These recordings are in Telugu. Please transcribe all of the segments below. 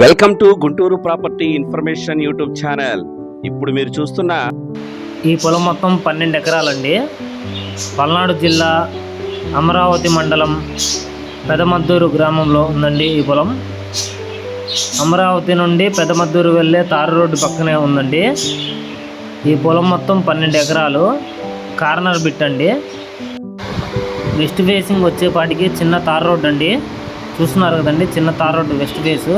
Welcome to Guntur property information YouTube channel ఇప్పుడు మీరు చూస్తున్న ఈ పొలం మొత్తం పన్నెండు ఎకరాలండి. పల్నాడు జిల్లా అమరావతి మండలం పెదమద్దూరు గ్రామంలో ఉందండి ఈ పొలం. అమరావతి నుండి పెదమద్దూరు వెళ్ళే తారు రోడ్డు పక్కనే ఉందండి. ఈ పొలం మొత్తం పన్నెండు ఎకరాలు. కార్నర్ బిట్ అండి. వెస్ట్ ఫేసింగ్ వచ్చేపాటికి చిన్న తార్ రోడ్ అండి చూస్తున్నారు కదండి చిన్న tar road west face.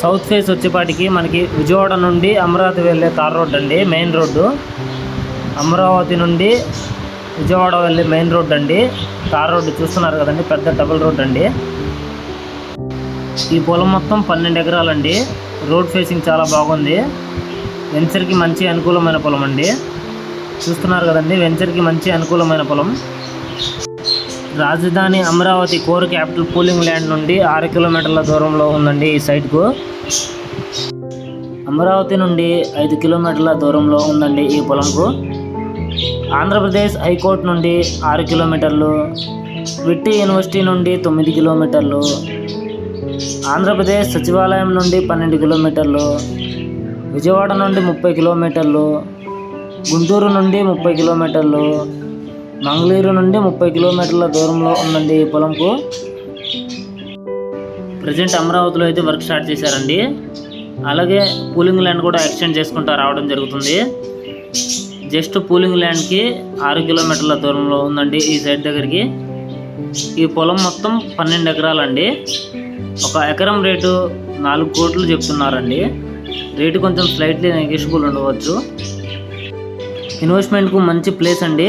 South face వచ్చేపాటికి మనకి విజయవాడ నుండి అమరావతి వెళ్ళే తార్ రోడ్ అండి మెయిన్ రోడ్డు. అమరావతి నుండి విజయవాడ వెళ్ళే మెయిన్ రోడ్ అండి. తార్ రోడ్డు చూస్తున్నారు కదండి పెద్ద డబుల్ రోడ్ అండి. ఈ పొలం మొత్తం పన్నెండు ఎకరాలండి. రోడ్ ఫేసింగ్ చాలా బాగుంది. వెంచర్కి మంచి అనుకూలమైన పొలం అండి. చూస్తున్నారు కదండి వెంచర్కి మంచి అనుకూలమైన పొలం. రాజధాని Amaravati core capital pooling land నుండి ఆరు కిలోమీటర్ల దూరంలో ఉందండి ఈ సైట్కు. అమరావతి నుండి ఐదు కిలోమీటర్ల దూరంలో ఉందండి ఈ పొలంకు. ఆంధ్రప్రదేశ్ హైకోర్టు నుండి ఆరు కిలోమీటర్లు విట్టి యూనివర్సిటీ నుండి తొమ్మిది కిలోమీటర్లు ఆంధ్రప్రదేశ్ సచివాలయం నుండి పన్నెండు కిలోమీటర్లు విజయవాడ నుండి ముప్పై కిలోమీటర్లు గుంటూరు నుండి ముప్పై కిలోమీటర్లు మంగళూరు నుండి ముప్పై కిలోమీటర్ల దూరంలో ఉందండి ఈ పొలంకు. ప్రజెంట్ అమరావతిలో అయితే వర్క్ స్టార్ట్ చేశారండి. అలాగే పూలింగ్ ల్యాండ్ కూడా ఎక్స్టెండ్ చేసుకుంటూ రావడం జరుగుతుంది. జస్ట్ పూలింగ్ ల్యాండ్కి ఆరు కిలోమీటర్ల దూరంలో ఉందండి ఈ సైడ్ దగ్గరికి. ఈ పొలం మొత్తం పన్నెండు ఎకరాలండి. ఒక ఎకరం రేటు నాలుగు కోట్లు చెప్తున్నారండి. రేటు కొంచెం స్లైట్లీ నెగిషియబుల్ ఉండవచ్చు. ఇన్వెస్ట్మెంట్కు మంచి ప్లేస్ అండి.